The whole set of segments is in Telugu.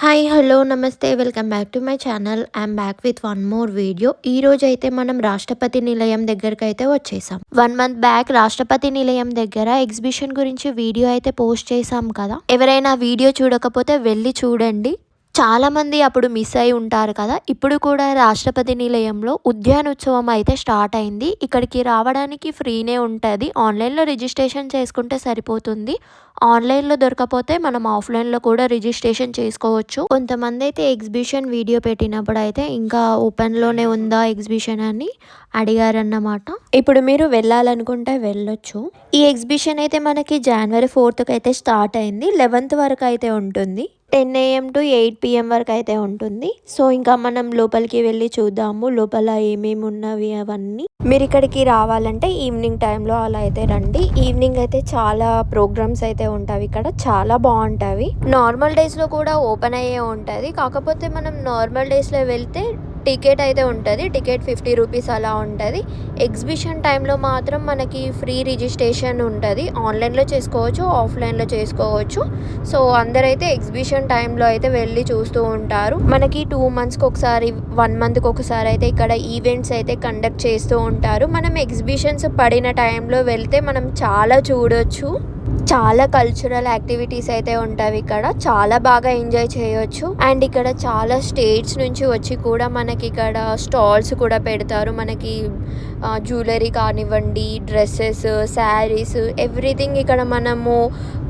హాయ్ హలో నమస్తే welcome back to my channel I'm back with one more video ఈ రోజు అయితే మనం రాష్ట్రపతి నిలయం దగ్గరకు అయితే వచ్చేసాం. వన్ మంత్ బ్యాక్ రాష్ట్రపతి నిలయం దగ్గర ఎగ్జిబిషన్ గురించి వీడియో అయితే పోస్ట్ చేసాం కదా. ఎవరైనా వీడియో చూడకపోతే వెళ్ళి చూడండి. చాలామంది అప్పుడు మిస్ అయి ఉంటారు కదా. ఇప్పుడు కూడా రాష్ట్రపతి నిలయంలో ఉద్యానోత్సవం అయితే స్టార్ట్ అయింది. ఇక్కడికి రావడానికి ఫ్రీనే ఉంటుంది. ఆన్లైన్లో రిజిస్ట్రేషన్ చేసుకుంటే సరిపోతుంది. ఆన్లైన్లో దొరకపోతే మనం ఆఫ్లైన్లో కూడా రిజిస్ట్రేషన్ చేసుకోవచ్చు. కొంతమంది అయితే ఎగ్జిబిషన్ వీడియో పెట్టినప్పుడు అయితే ఇంకా ఓపెన్లోనే ఉందా ఎగ్జిబిషన్ అని అడిగారన్నమాట. ఇప్పుడు మీరు వెళ్ళాలనుకుంటే వెళ్ళొచ్చు. ఈ ఎగ్జిబిషన్ అయితే మనకి జనవరి ఫోర్త్కి అయితే స్టార్ట్ అయింది. లెవెన్త్ వరకు అయితే ఉంటుంది. Ten AM to eight PM వరకు అయితే ఉంటుంది. సో ఇంకా మనం లోపలికి వెళ్ళి చూద్దాము లోపల ఏమేమి ఉన్నవి అవన్నీ. మీరు ఇక్కడికి రావాలంటే ఈవినింగ్ టైంలో అలా అయితే రండి. ఈవినింగ్ అయితే చాలా ప్రోగ్రామ్స్ అయితే ఉంటాయి ఇక్కడ చాలా బాగుంటాయి. నార్మల్ డేస్లో కూడా ఓపెన్ అయ్యే ఉంటుంది. కాకపోతే మనం నార్మల్ డేస్లో వెళ్తే టికెట్ అయితే ఉంటుంది. టికెట్ ఫిఫ్టీ రూపీస్ అలా ఉంటుంది. ఎగ్జిబిషన్ టైంలో మాత్రం మనకి ఫ్రీ రిజిస్ట్రేషన్ ఉంటుంది. ఆన్లైన్లో చేసుకోవచ్చు ఆఫ్లైన్లో చేసుకోవచ్చు. సో అందరైతే ఎగ్జిబిషన్ టైంలో అయితే వెళ్ళి చూస్తూ ఉంటారు. మనకి టూ మంత్స్కి ఒకసారి వన్ మంత్కి ఒకసారి అయితే ఇక్కడ ఈవెంట్స్ అయితే కండక్ట్ చేస్తూ ఉంటారు. మనం ఎగ్జిబిషన్స్ పడిన టైంలో వెళ్తే మనం చాలా చూడొచ్చు. చాలా కల్చరల్ యాక్టివిటీస్ అయితే ఉంటాయి ఇక్కడ. చాలా బాగా ఎంజాయ్ చేయొచ్చు. అండ్ ఇక్కడ చాలా స్టేట్స్ నుంచి వచ్చి కూడా మనకి ఇక్కడ స్టాల్స్ కూడా పెడతారు. మనకి జ్యువెలరీ కానివ్వండి డ్రెస్సెస్ శారీస్ ఎవ్రీథింగ్ ఇక్కడ మనము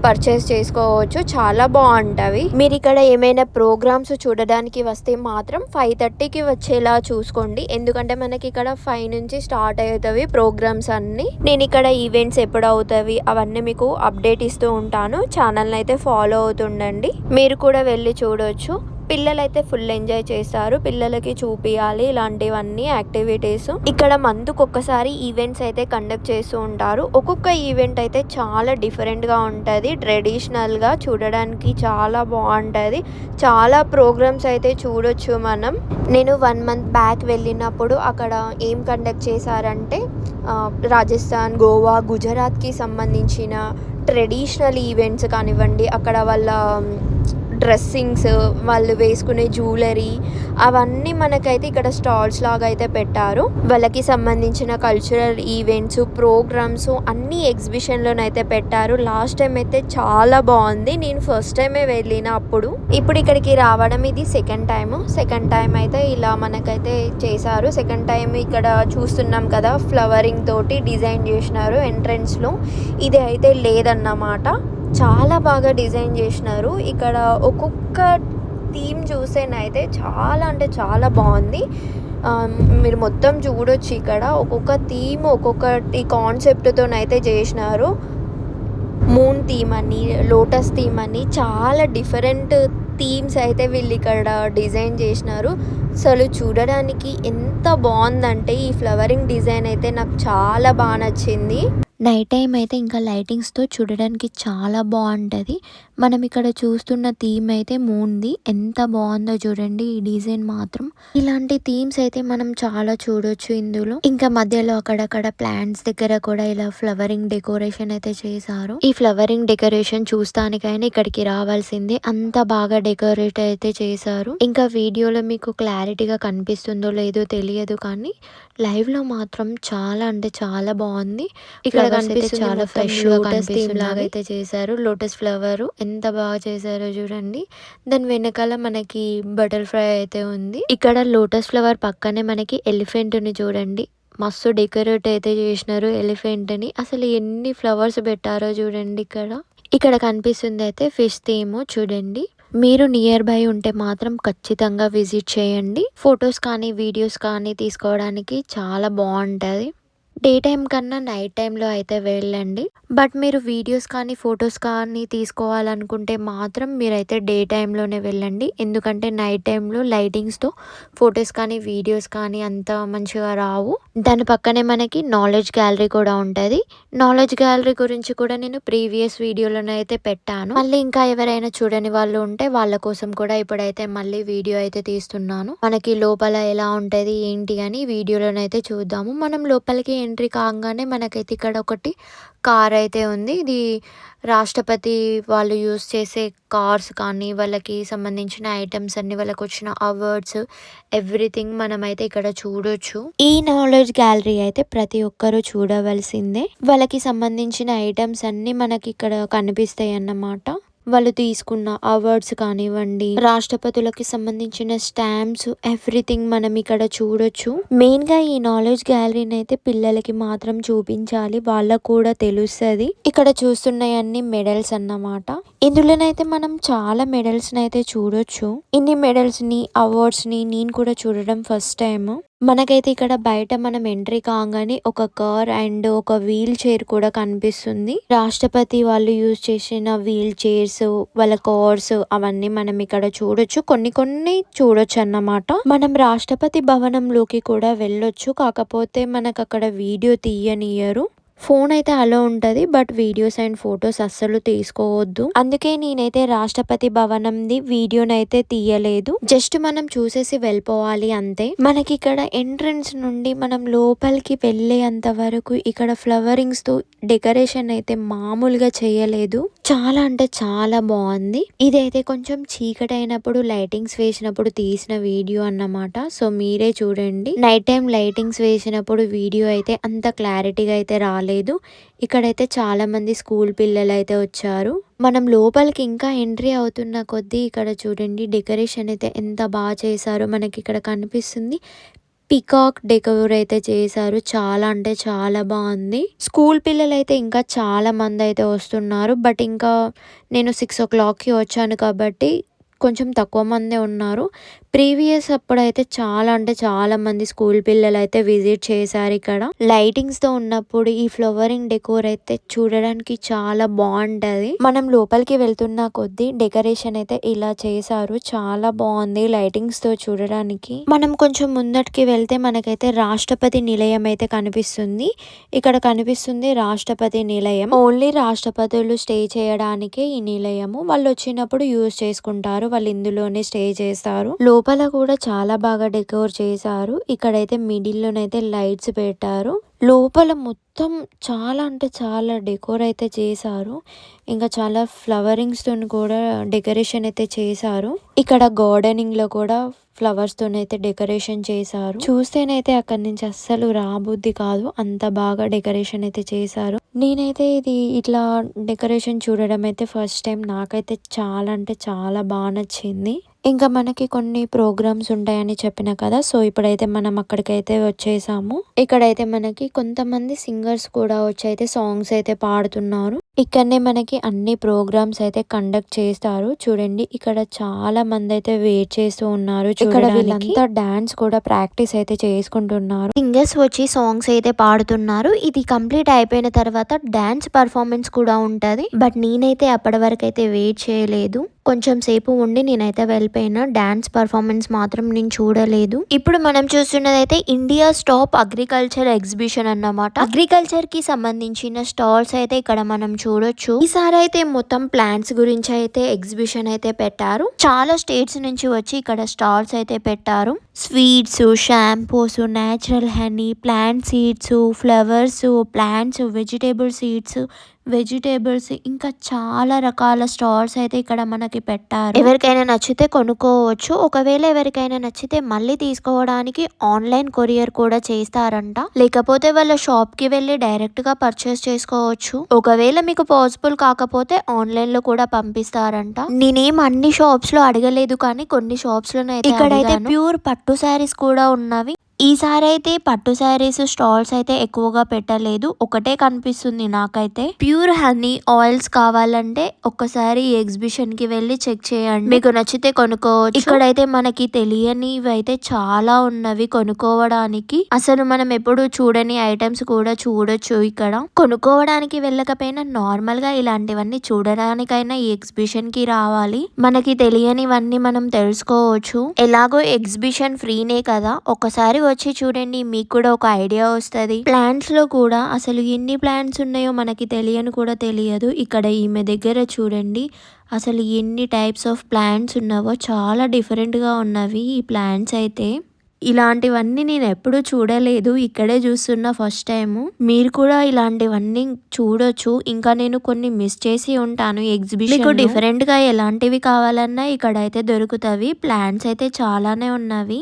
పర్చేస్ చేసుకోవచ్చు. చాలా బాగుంటవి. మీరు ఇక్కడ ఏమైనా ప్రోగ్రామ్స్ చూడడానికి వస్తే మాత్రం ఫైవ్ థర్టీకి వచ్చేలా చూసుకోండి. ఎందుకంటే మనకి ఇక్కడ ఫైవ్ నుంచి స్టార్ట్ అవుతాయి ప్రోగ్రామ్స్ అన్ని. నేను ఇక్కడ ఈవెంట్స్ ఎప్పుడు అవుతాయి అవన్నీ మీకు అప్డేట్ ఇస్తూ ఉంటాను. ఛానల్ని అయితే ఫాలో అవుతుండండి. మీరు కూడా వెళ్ళి చూడవచ్చు పిల్లలైతే ఫుల్ ఎంజాయ్ చేస్తారు. పిల్లలకి చూపియాలి. ఇలాంటివన్నీ యాక్టివిటీస్. ఇక్కడ మందుకు ఒక్కసారి ఈవెంట్స్ అయితే కండక్ట్ చేస్తూ ఉంటారు. ఒక్కొక్క ఈవెంట్ అయితే చాలా డిఫరెంట్గా ఉంటుంది. ట్రెడిషనల్గా చూడడానికి చాలా బాగుంటుంది. చాలా ప్రోగ్రామ్స్ అయితే చూడొచ్చు మనం. నేను వన్ మంత్ బ్యాక్ వెళ్ళినప్పుడు అక్కడ ఏం కండక్ట్ చేశారంటే రాజస్థాన్ గోవా గుజరాత్కి సంబంధించిన ట్రెడిషనల్ ఈవెంట్స్ కానివ్వండి అక్కడ వాళ్ళ డ్రెస్సింగ్స్ వాళ్ళు వేసుకునే జ్యువెలరీ అవన్నీ మనకైతే ఇక్కడ స్టాల్స్ లాగా అయితే పెట్టారు. వాళ్ళకి సంబంధించిన కల్చరల్ ఈవెంట్స్ ప్రోగ్రామ్స్ అన్ని ఎగ్జిబిషన్లోనైతే పెట్టారు. లాస్ట్ టైం అయితే చాలా బాగుంది. నేను ఫస్ట్ టైమే వెళ్ళిన అప్పుడు. ఇప్పుడు ఇక్కడికి రావడం ఇది సెకండ్ టైం సెకండ్ టైం అయితే ఇలా మనకైతే చేశారు. సెకండ్ టైం ఇక్కడ చూస్తున్నాం కదా ఫ్లవరింగ్ తోటి డిజైన్ చేసినారు ఎంట్రన్స్లో. ఇది అయితే లేదన్నమాట. చాలా బాగా డిజైన్ చేసినారు. ఇక్కడ ఒక్కొక్క థీమ్ చూసేనైతే చాలా అంటే చాలా బాగుంది. మీరు మొత్తం చూడొచ్చు ఇక్కడ. ఒక్కొక్క థీమ్ ఒక్కొక్కటి కాన్సెప్ట్తోనైతే చేసినారు. మూన్ థీమ్ అని లోటస్ థీమ్ అని చాలా డిఫరెంట్ థీమ్స్ అయితే వీళ్ళు ఇక్కడ డిజైన్ చేసినారు. అసలు చూడడానికి ఎంత బాగుందంటే ఈ ఫ్లవరింగ్ డిజైన్ అయితే నాకు చాలా బాగా నచ్చింది. నైట్ టైం అయితే ఇంకా లైటింగ్స్తో చూడడానికి చాలా బాగుంటుంది. మనం ఇక్కడ చూస్తున్న థీమ్ అయితే మూన్ది ఎంత బాగుందో చూడండి ఈ డిజైన్ మాత్రం. ఇలాంటి థీమ్స్ అయితే మనం చాలా చూడొచ్చు ఇందులో. ఇంకా మధ్యలో అక్కడక్కడ ప్లాంట్స్ దగ్గర కూడా ఇలా ఫ్లవరింగ్ డెకరేషన్ అయితే చేశారు. ఈ ఫ్లవరింగ్ డెకరేషన్ చూస్తానికైనా ఇక్కడికి రావాల్సిందే. అంత బాగా డెకరేట్ అయితే చేశారు. ఇంకా వీడియోలో మీకు క్లారిటీగా కనిపిస్తుందో లేదో తెలియదు కానీ లైవ్లో మాత్రం చాలా అంటే చాలా బాగుంది. ఇక్కడ కనిపిస్తుంది చాలా ఫ్రెష్ లోటస్ థీమ్ లాగా అయితే చేశారు. లోటస్ ఫ్లవర్ ఎంత బాగా చేశారో చూడండి. దాని వెనకాల మనకి బటర్ ఫ్రై అయితే ఉంది. ఇక్కడ లోటస్ ఫ్లవర్ పక్కనే మనకి ఎలిఫెంట్ని చూడండి. మస్తు డెకరేట్ అయితే చేసినారు ఎలిఫెంట్ని అసలు ఎన్ని ఫ్లవర్స్ పెట్టారో చూడండి ఇక్కడ. ఇక్కడ కనిపిస్తుంది అయితే ఫిష్ థీమ్ చూడండి. మీరు నియర్ బై ఉంటే మాత్రం ఖచ్చితంగా విజిట్ చేయండి. ఫొటోస్ కానీ వీడియోస్ కానీ తీసుకోవడానికి చాలా బాగుంటుంది. డే టైం కన్నా నైట్ టైంలో అయితే వెళ్ళండి. బట్ మీరు వీడియోస్ కానీ ఫొటోస్ కానీ తీసుకోవాలనుకుంటే మాత్రం మీరైతే డే టైంలోనే వెళ్ళండి. ఎందుకంటే నైట్ టైంలో లైటింగ్స్తో ఫొటోస్ కానీ వీడియోస్ కానీ అంత మంచిగా రావు. దాని పక్కనే మనకి నాలెడ్జ్ గ్యాలరీ కూడా ఉంటుంది. నాలెడ్జ్ గ్యాలరీ గురించి కూడా నేను ప్రీవియస్ వీడియోలోనే అయితే పెట్టాను. మళ్ళీ ఇంకా ఎవరైనా చూడని వాళ్ళు ఉంటే వాళ్ళ కోసం కూడా ఇప్పుడైతే మళ్ళీ వీడియో అయితే తీస్తున్నాను. మనకి లోపల ఎలా ఉంటుంది ఏంటి అని వీడియోలోనైతే చూద్దాము. మనం లోపలికి ఎంట్రీ కాగానే మనకైతే ఇక్కడ ఒకటి కార్ అయితే ఉంది. ఇది రాష్ట్రపతి వాళ్ళు యూస్ చేసే కార్స్ కానీ వాళ్ళకి సంబంధించిన ఐటమ్స్ అన్ని వాళ్ళకి వచ్చిన అవార్డ్స్ ఎవ్రీథింగ్ మనమైతే ఇక్కడ చూడొచ్చు. ఈ నాలెడ్జ్ గ్యాలరీ అయితే ప్రతి ఒక్కరూ చూడవలసిందే. వాళ్ళకి సంబంధించిన ఐటమ్స్ అన్ని మనకి ఇక్కడ కనిపిస్తాయి అన్నమాట వాళ్ళు తీసుకున్న అవార్డ్స్ కానివ్వండి రాష్ట్రపతులకి సంబంధించిన స్టాంప్స్ ఎవ్రీథింగ్ మనం ఇక్కడ చూడొచ్చు. మెయిన్గా ఈ నాలెడ్జ్ గ్యాలరీని అయితే పిల్లలకి మాత్రం చూపించాలి వాళ్ళకు కూడా తెలుస్తుంది. ఇక్కడ చూస్తున్నాయన్ని మెడల్స్ అన్నమాట. ఇందులోనైతే మనం చాలా మెడల్స్ అయితే చూడొచ్చు. ఇన్ని మెడల్స్ని అవార్డ్స్ని నేను కూడా చూడడం ఫస్ట్ టైం మనకైతే ఇక్కడ బయట మనం ఎంట్రీ కాగానే ఒక కార్ అండ్ ఒక వీల్ చైర్ కూడా కనిపిస్తుంది. రాష్ట్రపతి వాళ్ళు యూజ్ చేసిన వీల్ చైర్స్ వాళ్ళ కార్స్ అవన్నీ మనం ఇక్కడ చూడొచ్చు. కొన్ని కొన్ని చూడొచ్చు అన్నమాట మనం రాష్ట్రపతి భవనంలోకి కూడా వెళ్ళొచ్చు. కాకపోతే మనకు అక్కడ వీడియో తీయనియరు ఫోన్ అయితే అలో ఉంటది బట్ వీడియోస్ అండ్ ఫొటోస్ అస్సలు తీసుకోవద్దు. అందుకే నేనైతే రాష్ట్రపతి భవనంది వీడియోనైతే తీయలేదు. జస్ట్ మనం చూసేసి వెళ్ళిపోవాలి అంతే. మనకి ఇక్కడ ఎంట్రన్స్ నుండి మనం లోపలికి వెళ్ళేంత వరకు ఇక్కడ ఫ్లవరింగ్స్తో డెకరేషన్ అయితే మామూలుగా చేయలేదు. చాలా అంటే చాలా బాగుంది. ఇదైతే కొంచెం చీకటి అయినప్పుడు లైటింగ్స్ వేసినప్పుడు తీసిన వీడియో అన్నమాట. సో మీరే చూడండి. నైట్ టైం లైటింగ్స్ వేసినప్పుడు వీడియో అయితే అంత క్లారిటీగా అయితే రాలేదు. ఇక్కడైతే చాలా మంది స్కూల్ పిల్లలు అయితే వచ్చారు. మనం లోపలికి ఇంకా ఎంట్రీ అవుతున్న కొద్దీ ఇక్కడ చూడండి డెకరేషన్ అయితే ఎంత బాగా చేశారో మనకి ఇక్కడ కనిపిస్తుంది. పికాక్ డెకోర్ అయితే చేశారు. చాలా అంటే చాలా బాగుంది. స్కూల్ పిల్లలు అయితే ఇంకా చాలా మంది అయితే వస్తున్నారు. బట్ ఇంకా నేను సిక్స్ ఓ క్లాక్కి వచ్చాను కాబట్టి కొంచెం తక్కువ మందే ఉన్నారు. ప్రీవియస్ అప్పుడైతే చాలా అంటే చాలా మంది స్కూల్ పిల్లలు అయితే విజిట్ చేశారు ఇక్కడ. లైటింగ్స్తో ఉన్నప్పుడు ఈ ఫ్లవరింగ్ డెకోర్ అయితే చూడడానికి చాలా బాగుంటది. మనం లోపలికి వెళ్తున్న కొద్దీ డెకరేషన్ అయితే ఇలా చేశారు. చాలా బాగుంది లైటింగ్స్తో చూడడానికి. మనం కొంచెం ముందటికి వెళ్తే మనకైతే రాష్ట్రపతి నిలయం అయితే కనిపిస్తుంది. ఇక్కడ కనిపిస్తుంది రాష్ట్రపతి నిలయం. ఓన్లీ రాష్ట్రపతులు స్టే చేయడానికే ఈ నిలయము. వాళ్ళు వచ్చినప్పుడు యూజ్ చేసుకుంటారు. వాళ్ళు ఇందులోనే స్టే చేస్తారు. లోపల కూడా చాలా బాగా డెకోర్ చేశారు. ఇక్కడైతే మిడిల్ లోనైతే లైట్స్ పెట్టారు. లోపల మొత్తం చాలా అంటే చాలా డెకోర్ అయితే చేశారు. ఇంకా చాలా ఫ్లవరింగ్స్ తోని కూడా డెకరేషన్ అయితే చేశారు. ఇక్కడ గార్డెనింగ్లో కూడా ఫ్లవర్స్ తోనైతే డెకరేషన్ చేశారు. చూస్తేనైతే అక్కడి నుంచి అస్సలు రాబుద్ది కాదు. అంత బాగా డెకరేషన్ అయితే చేశారు. నేనైతే ఇది ఇట్లా డెకరేషన్ చూడడం అయితే ఫస్ట్ టైం. నాకైతే చాలా అంటే చాలా బాగా నచ్చింది. ఇంకా మనకి కొన్ని ప్రోగ్రామ్స్ ఉంటాయని చెప్పిన కదా సో ఇప్పుడైతే మనం అక్కడికైతే వచ్చేసాము. ఇక్కడైతే మనకి కొంతమంది సింగర్స్ కూడా వచ్చి అయితే సాంగ్స్ అయితే పాడుతున్నారు. ఇక్కడనే మనకి అన్ని ప్రోగ్రామ్స్ అయితే కండక్ట్ చేస్తారు. చూడండి ఇక్కడ చాలా మంది అయితే వెయిట్ చేస్తూ ఉన్నారు ఇక్కడ వీళ్ళంతా డాన్స్ కూడా ప్రాక్టీస్ అయితే చేసుకుంటున్నారు. సింగర్స్ వచ్చి సాంగ్స్ అయితే పాడుతున్నారు. ఇది కంప్లీట్ అయిపోయిన తర్వాత డాన్స్ పర్ఫార్మెన్స్ కూడా ఉంటది. బట్ నేనైతే అప్పటి వరకు అయితే వెయిట్ చేయలేదు. కొంచెం సేపు ఉండి నేనైతే వెళ్ళిపోయినా. డాన్స్ పర్ఫార్మెన్స్ మాత్రం నేను చూడలేదు. ఇప్పుడు మనం చూస్తున్నదైతే ఇండియా స్టాప్ అగ్రికల్చర్ ఎగ్జిబిషన్ అన్నమాట. అగ్రికల్చర్కి సంబంధించిన స్టాల్స్ అయితే ఇక్కడ మనం చూడొచ్చు. ఈసారి అయితే మొత్తం ప్లాంట్స్ గురించి అయితే ఎగ్జిబిషన్ అయితే పెట్టారు. చాలా స్టేట్స్ నుంచి వచ్చి ఇక్కడ స్టాల్స్ అయితే పెట్టారు. Sweets shampoos natural honey plant seeds flowers plants vegetable seeds vegetables ఇంకా చాలా రకాల స్టాల్స్ అయితే ఇక్కడ మనకి పెట్టారు. ఎవరికైనా నచ్చితే కొనుక్కోవచ్చు. ఒకవేళ ఎవరికైనా నచ్చితే మళ్ళీ తీసుకోవడానికి ఆన్లైన్ కొరియర్ కూడా చేస్తారంట. లేకపోతే వాళ్ళ షాప్కి వెళ్ళి డైరెక్ట్గా పర్చేస్ చేసుకోవచ్చు. ఒకవేళ మీకు పాసిబుల్ కాకపోతే ఆన్లైన్లో కూడా పంపిస్తారంట. నేనేం అన్ని షాప్స్లో అడగలేదు కానీ కొన్ని షాప్స్లో ఇక్కడైతే ప్యూర్ పట్టు శారీస్ కూడా ఉన్నవి. ఈసారి అయితే పట్టు శారీస్ స్టాల్స్ అయితే ఎక్కువగా పెట్టలేదు. ఒకటే కనిపిస్తుంది నాకైతే. ప్యూర్ హనీ ఆయిల్స్ కావాలంటే ఒక్కసారి ఈ ఎగ్జిబిషన్కి వెళ్ళి చెక్ చేయండి. మీకు నచ్చితే కొనుక్కోవచ్చు. ఇక్కడైతే మనకి తెలియనివి అయితే చాలా ఉన్నవి కొనుక్కోవడానికి. అసలు మనం ఎప్పుడు చూడని ఐటమ్స్ కూడా చూడొచ్చు ఇక్కడ. కొనుక్కోవడానికి వెళ్ళకపోయినా నార్మల్గా ఇలాంటివన్నీ చూడడానికైనా ఈ ఎగ్జిబిషన్కి రావాలి. మనకి తెలియనివన్నీ మనం తెలుసుకోవచ్చు. ఎలాగో ఎగ్జిబిషన్ ఫ్రీనే కదా. ఒకసారి వచ్చి చూడండి మీకు కూడా ఒక ఐడియా వస్తుంది. ప్లాంట్స్లో కూడా అసలు ఎన్ని ప్లాంట్స్ ఉన్నాయో మనకి తెలియని కూడా తెలియదు. ఇక్కడ ఈమె దగ్గర చూడండి అసలు ఎన్ని టైప్స్ ఆఫ్ ప్లాంట్స్ ఉన్నావో చాలా డిఫరెంట్గా ఉన్నవి ఈ ప్లాంట్స్ అయితే. ఇలాంటివన్నీ నేను ఎప్పుడూ చూడలేదు ఇక్కడే చూస్తున్నా ఫస్ట్ టైము మీరు కూడా ఇలాంటివన్నీ చూడొచ్చు. ఇంకా నేను కొన్ని మిస్ చేసి ఉంటాను ఎగ్జిబిషన్ మీకు డిఫరెంట్గా ఎలాంటివి కావాలన్నా ఇక్కడ అయితే దొరుకుతవి. ప్లాంట్స్ అయితే చాలానే ఉన్నవి.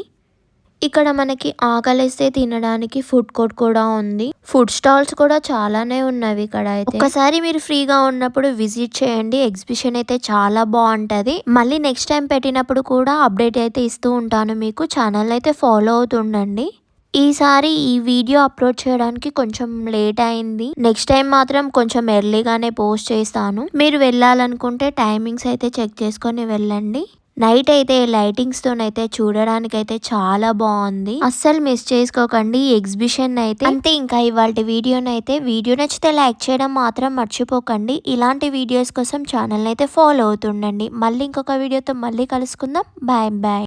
ఇక్కడ మనకి ఆకలిస్తే తినడానికి ఫుడ్ కోర్ట్ కూడా ఉంది. ఫుడ్ స్టాల్స్ కూడా చాలానే ఉన్నవి ఇక్కడ అయితే. ఒకసారి మీరు ఫ్రీగా ఉన్నప్పుడు విజిట్ చేయండి. ఎగ్జిబిషన్ అయితే చాలా బాగుంటది. మళ్ళీ నెక్స్ట్ టైం పెట్టినప్పుడు కూడా అప్డేట్ అయితే ఇస్తూ ఉంటాను మీకు. ఛానల్ అయితే ఫాలో అవుతుండండి. ఈసారి ఈ వీడియో అప్లోడ్ చేయడానికి కొంచెం లేట్ అయింది. నెక్స్ట్ టైం మాత్రం కొంచెం ఎర్లీగానే పోస్ట్ చేస్తాను. మీరు వెళ్ళాలనుకుంటే టైమింగ్స్ అయితే చెక్ చేసుకొని వెళ్ళండి. నైట్ అయితే లైటింగ్స్ తోనైతే చూడడానికి అయితే చాలా బాగుంది. అస్సలు మిస్ చేసుకోకండి ఎగ్జిబిషన్ అయితే. అంతే ఇంకా ఇవాళ వీడియోనైతే వీడియో నచ్చితే లైక్ చేయడం మాత్రం మర్చిపోకండి. ఇలాంటి వీడియోస్ కోసం ఛానల్ అయితే ఫాలో అవుతుండండి. మళ్ళీ ఇంకొక వీడియోతో మళ్ళీ కలుసుకుందాం. Bye bye